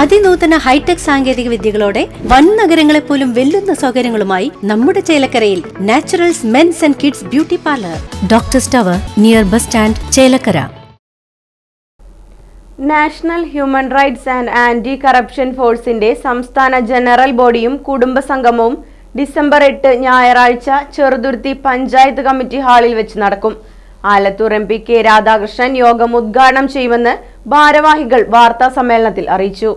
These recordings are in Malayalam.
അതിനൂതന ഹൈടെക് സാങ്കേതിക വിദ്യകളോടെ വൻ നഗരങ്ങളെ പോലും വെല്ലുന്ന സൗകര്യങ്ങളുമായി നമ്മുടെ ചേലക്കരയിൽ Naturals men's and kids beauty parlour. Doctor സ്റ്റവർ near bus stand Chelakkara. National human rights and anti corruption ഫോഴ്സിന്റെ സംസ്ഥാന ജനറൽ ബോഡിയും കുടുംബ സംഗമവും ഡിസംബർ എട്ട് ഞായറാഴ്ച ചെറുതുരുത്തി പഞ്ചായത്ത് കമ്മിറ്റി ഹാളിൽ വെച്ച് നടക്കും. Alathur M P K Radhakrishnan യോഗം ഉദ്ഘാടനം ചെയ്യുമെന്ന് ഭാരവാഹികൾ വാർത്താ സമ്മേളനത്തിൽ അറിയിച്ചു.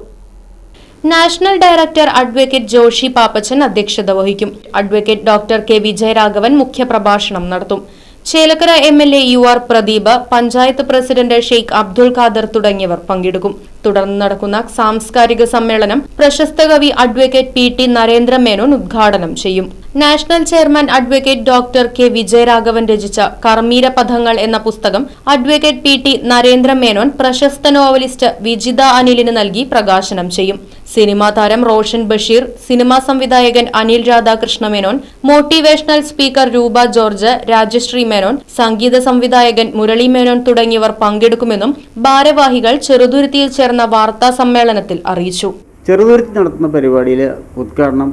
National director advocate Joshi Pappachan അധ്യക്ഷത വഹിക്കും. അഡ്വക്കേറ്റ് ഡോക്ടർ കെ വിജയരാഘവൻ മുഖ്യപ്രഭാഷണം നടത്തും. Chelakkara M L A U R Pradeep panchayat president Sheikh Abdul Khader തുടങ്ങിയവർ പങ്കെടുക്കും. തുടർന്ന് നടക്കുന്ന സാംസ്കാരിക സമ്മേളനം പ്രശസ്ത കവി advocate P T Narendra Menon ഉദ്ഘാടനം ചെയ്യും. National chairman advocate doctor K Vijayaraghavan രചിച്ച കർമ്മീര പഥങ്ങൾ എന്ന പുസ്തകം advocate P T Narendra Menon പ്രശസ്ത നോവലിസ്റ്റ് വിജിത അനിലിന് നൽകി പ്രകാശനം ചെയ്യും. സിനിമാ താരം റോഷൻ ബഷീർ സിനിമാ സംവിധായകൻ Anil Radhakrishna Menon motivational speaker Roopa George Rajashree Menon സംഗീത സംവിധായകൻ മുരളി മേനോൻ തുടങ്ങിയവർ പങ്കെടുക്കുമെന്നും ഭാരവാഹികൾ ചെറുതുരുത്തിയിൽ ചേർന്ന വാർത്താ സമ്മേളനത്തിൽ അറിയിച്ചു. ചെറുതുരുത്തി നടത്തുന്ന പരിപാടിയിൽ ഉദ്ഘാടനം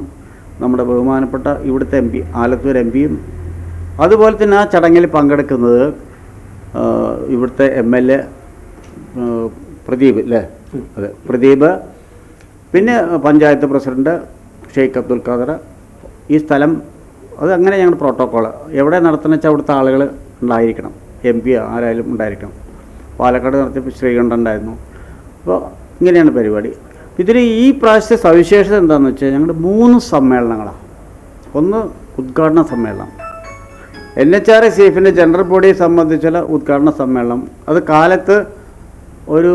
നമ്മുടെ ബഹുമാനപ്പെട്ട ഇവിടുത്തെ എം പി ആലത്തൂർ എം പിയും അതുപോലെ തന്നെ ആ ചടങ്ങിൽ പങ്കെടുക്കുന്നത് ഇവിടുത്തെ എം എൽ എ പ്രദീപ് അല്ലേ? അതെ പ്രദീപ് പിന്നെ പഞ്ചായത്ത് പ്രസിഡന്റ് ഷെയ്ഖ് അബ്ദുൽ ഖാദർ. ഈ സ്ഥലം അത് അങ്ങനെ ഞങ്ങളുടെ പ്രോട്ടോക്കോൾ എവിടെ നടത്തുന്ന വെച്ചാൽ അവിടുത്തെ ആളുകൾ ഉണ്ടായിരിക്കണം. എം പി ആരായാലും ഉണ്ടായിരിക്കണം. പാലക്കാട് നടത്തിയപ്പോൾ ശ്രീകണ്ഠൻ ഉണ്ടായിരുന്നു. അപ്പോൾ ഇങ്ങനെയാണ് പരിപാടി. ഇതിൽ ഈ പ്രാവശ്യത്തെ സവിശേഷത എന്താണെന്ന് വെച്ചാൽ ഞങ്ങളുടെ മൂന്ന് സമ്മേളനങ്ങളാണ് ഒന്ന് ഉദ്ഘാടന സമ്മേളനം. എൻ എച്ച് ആർ എസ് എഫിന്റെ ജനറൽ ബോഡിയെ സംബന്ധിച്ചുള്ള ഉദ്ഘാടന സമ്മേളനം. അത് കാലത്ത് ഒരു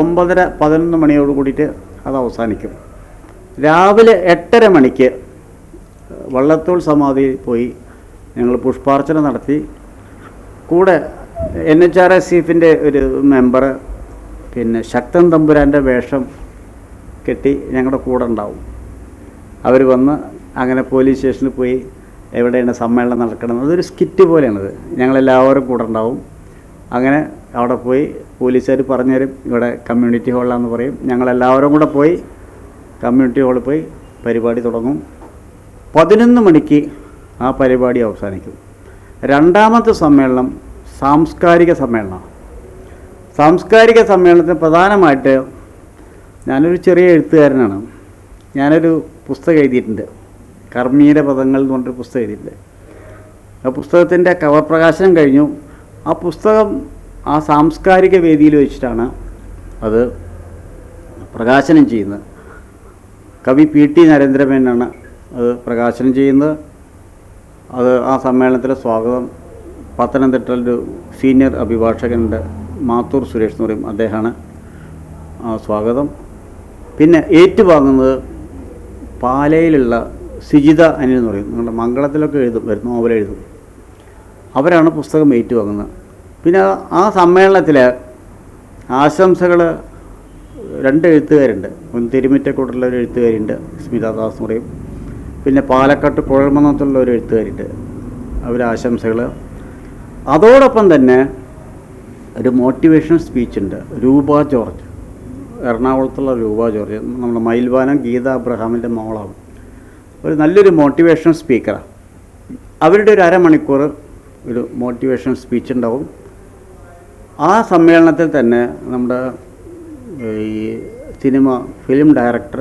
ഒമ്പതര പതിനൊന്ന് മണിയോട് കൂടിയിട്ട് അത് അവസാനിക്കും രാവിലെ എട്ടര മണിക്ക് വള്ളത്തോൾ സമാധിയിൽ പോയി ഞങ്ങൾ പുഷ്പാർച്ചന നടത്തി. കൂടെ എൻ എച്ച് ആർ എസ് എഫിന്റെ ഒരു മെമ്പർ പിന്നെ ശക്തൻ തമ്പുരാന്റെ വേഷം കെട്ടി ഞങ്ങളുടെ കൂടെ ഉണ്ടാവും. അവർ വന്ന് അങ്ങനെ പോലീസ് സ്റ്റേഷനിൽ പോയി എവിടെയാണ് സമ്മേളനം നടക്കണം അതൊരു സ്കിറ്റ് പോലെയാണത്. ഞങ്ങളെല്ലാവരും കൂടെ ഉണ്ടാവും. അങ്ങനെ അവിടെ പോയി പോലീസുകാർ പറഞ്ഞുതരും ഇവിടെ കമ്മ്യൂണിറ്റി ഹാളിലാണെന്ന് പറയും. ഞങ്ങളെല്ലാവരും കൂടെ പോയി കമ്മ്യൂണിറ്റി ഹാളിൽ പോയി പരിപാടി തുടങ്ങും. പതിനൊന്ന് മണിക്ക് ആ പരിപാടി അവസാനിക്കും. രണ്ടാമത്തെ സമ്മേളനം സാംസ്കാരിക സമ്മേളനമാണ്. സാംസ്കാരിക സമ്മേളനത്തിന് പ്രധാനമായിട്ട് ഞാനൊരു ചെറിയ എഴുത്തുകാരനാണ്. ഞാനൊരു പുസ്തകം എഴുതിയിട്ടുണ്ട്. കർമ്മീര പദങ്ങൾ എന്ന് പറഞ്ഞൊരു പുസ്തകം എഴുതിയിട്ടുണ്ട്. ആ പുസ്തകത്തിന്റെ കവർ പ്രകാശനം കഴിഞ്ഞു. ആ പുസ്തകം ആ സാംസ്കാരിക വേദിയിൽ വെച്ചിട്ടാണ് അത് പ്രകാശനം ചെയ്യുന്നത്. കവി പി ടി നരേന്ദ്രമേനാണ് അത് പ്രകാശനം ചെയ്യുന്നത്. അത് ആ സമ്മേളനത്തിലെ സ്വാഗതം പത്തനംതിട്ടയിലൊരു സീനിയർ അഭിഭാഷകനുണ്ട് മാത്തൂർ സുരേഷ് എന്ന് പറയും അദ്ദേഹമാണ് ആ സ്വാഗതം. പിന്നെ ഏറ്റുവാങ്ങുന്നത് പാലയിലുള്ള സിജിത അനിൽ എന്ന് പറയും. നിങ്ങളുടെ മംഗളത്തിലൊക്കെ എഴുതും നോവൽ എഴുതും അവരാണ് പുസ്തകം ഏറ്റുവാങ്ങുന്നത്. പിന്നെ ആ- സമ്മേളനത്തിൽ ആശംസകൾ രണ്ട് എഴുത്തുകാരുണ്ട്. തിരുമിറ്റക്കൂട്ടുള്ള ഒരു എഴുത്തുകാരുണ്ട് സ്മിത ദാസ് മുറിയും പിന്നെ പാലക്കാട്ട് കുഴൽമന്നത്തുള്ള ഒരു എഴുത്തുകാരുണ്ട് അവർ ആശംസകൾ അതോടൊപ്പം തന്നെ ഒരു മോട്ടിവേഷൻ സ്പീച്ച് ഉണ്ട് രൂപ ജോർജ്. എറണാകുളത്തുള്ള രൂപ ജോർജ് നമ്മുടെ മയിൽവാനം ഗീത അബ്രഹാമിന്റെ മോളാവും. ഒരു നല്ലൊരു മോട്ടിവേഷൻ സ്പീക്കറാണ് അവരുടെ ഒരു അരമണിക്കൂർ ഒരു മോട്ടിവേഷൻ സ്പീച്ച് ഉണ്ടാവും ആ സമ്മേളനത്തിൽ തന്നെ നമ്മുടെ ഈ cinema film director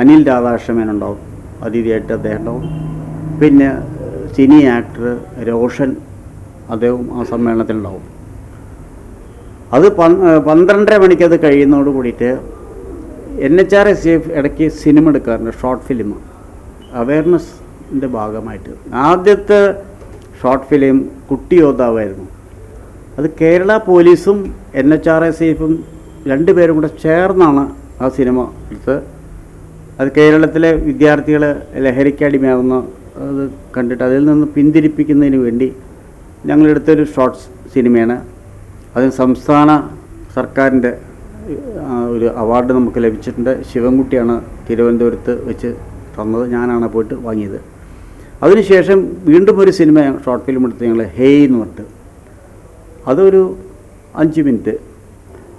Anil Radhakrishnan ഉണ്ടാവും അതിഥിയായിട്ട് അദ്ദേഹം. ഉണ്ടാവും പിന്നെ സിനി ആക്ടർ രോഷൻ അദ്ദേഹം ആ സമ്മേളനത്തിലുണ്ടാവും. അത് പന്ത്രണ്ടര മണിക്ക് അത് കഴിയുന്നതോട് കൂടിയിട്ട് N H R S F ഇടയ്ക്ക് സിനിമ എടുക്കാറുണ്ട് ഷോർട്ട് ഫിലിം. അവയർനെസ്സിന്റെ ഭാഗമായിട്ട്. ആദ്യത്തെ ഷോർട്ട് ഫിലിം കുട്ടി യോദ്ധാവായിരുന്നു. അത് കേരള പോലീസും എൻ എച്ച് ആർ എസ് എഫും രണ്ടുപേരും കൂടെ ചേർന്നാണ് ആ സിനിമ എടുത്തത്. അത് കേരളത്തിലെ വിദ്യാർത്ഥികൾ ലഹരിക്ക് അടിമയാവുന്ന അത് കണ്ടിട്ട് അതിൽ നിന്ന് പിന്തിരിപ്പിക്കുന്നതിന് വേണ്ടി ഞങ്ങളെടുത്തൊരു ഷോർട്സ് സിനിമയാണ്. അതിന് സംസ്ഥാന സർക്കാരിന്റെ ഒരു അവാർഡ് നമുക്ക് ലഭിച്ചിട്ടുണ്ട്. ശിവൻകുട്ടിയാണ് തിരുവനന്തപുരത്ത് വെച്ച് തന്നത്. ഞാനാണ് പോയിട്ട് വാങ്ങിയത്. അതിനുശേഷം വീണ്ടും ഒരു സിനിമ ഷോർട്ട് ഫിലിം എടുത്ത് ഞങ്ങൾ ഹേയ് എന്ന് പറഞ്ഞിട്ട് അതൊരു അഞ്ച് മിനിറ്റ്.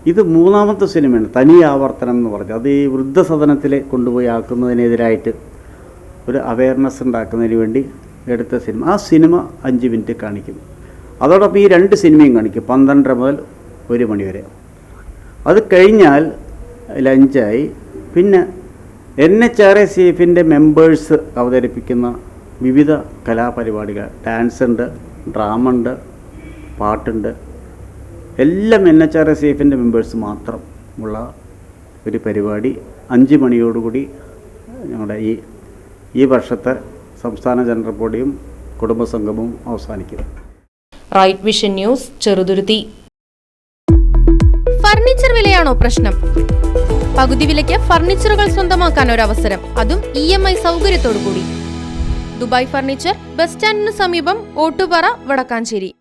ഇത് മൂന്നാമത്തെ സിനിമയാണ്. തനി ആവർത്തനം എന്ന് പറഞ്ഞത് അത് ഈ വൃദ്ധസദനത്തിൽ കൊണ്ടുപോയി ആക്കുന്നതിനെതിരായിട്ട് ഒരു അവയർനെസ് ഉണ്ടാക്കുന്നതിന് വേണ്ടി എടുത്ത സിനിമ. ആ സിനിമ അഞ്ച് മിനിറ്റ് കാണിക്കും. അതോടൊപ്പം ഈ രണ്ട് സിനിമയും കാണിക്കും. പന്ത്രണ്ടര മുതൽ ഒരു മണിവരെ അത് കഴിഞ്ഞാൽ ലഞ്ചായി. പിന്നെ N H R A C എഫിന്റെ മെമ്പേഴ്സ് അവതരിപ്പിക്കുന്ന വിവിധ കലാപരിപാടികൾ. ഡാൻസ് ഉണ്ട് ഡ്രാമ ഉണ്ട് പാട്ടുണ്ട്. എല്ലാം എൻ എച്ച് ആർ എസ് എഫിന്റെ മെമ്പേഴ്സ് മാത്രം ഉള്ള ഒരു പരിപാടി. അഞ്ച് മണിയോടുകൂടി ഞങ്ങളുടെ ഈ ഈ വർഷത്തെ സംസ്ഥാന ജനറൽ ബോഡിയും കുടുംബസംഗമവും അവസാനിക്കും. Right vision news Cheruthuruthy. Furniture വിലയാണോ പ്രശ്നം? പകുതി വിലയ്ക്ക് ഫർണിച്ചറുകൾ സ്വന്തമാക്കാൻ ഒരു അവസരം അതും ഇ എം ഐ സൗകര്യത്തോടു കൂടി ദുബായ് ഫർണിച്ചർ ബസ് സ്റ്റാൻഡിന് സമീപം ഓട്ടുപാറ വടക്കാഞ്ചേരി.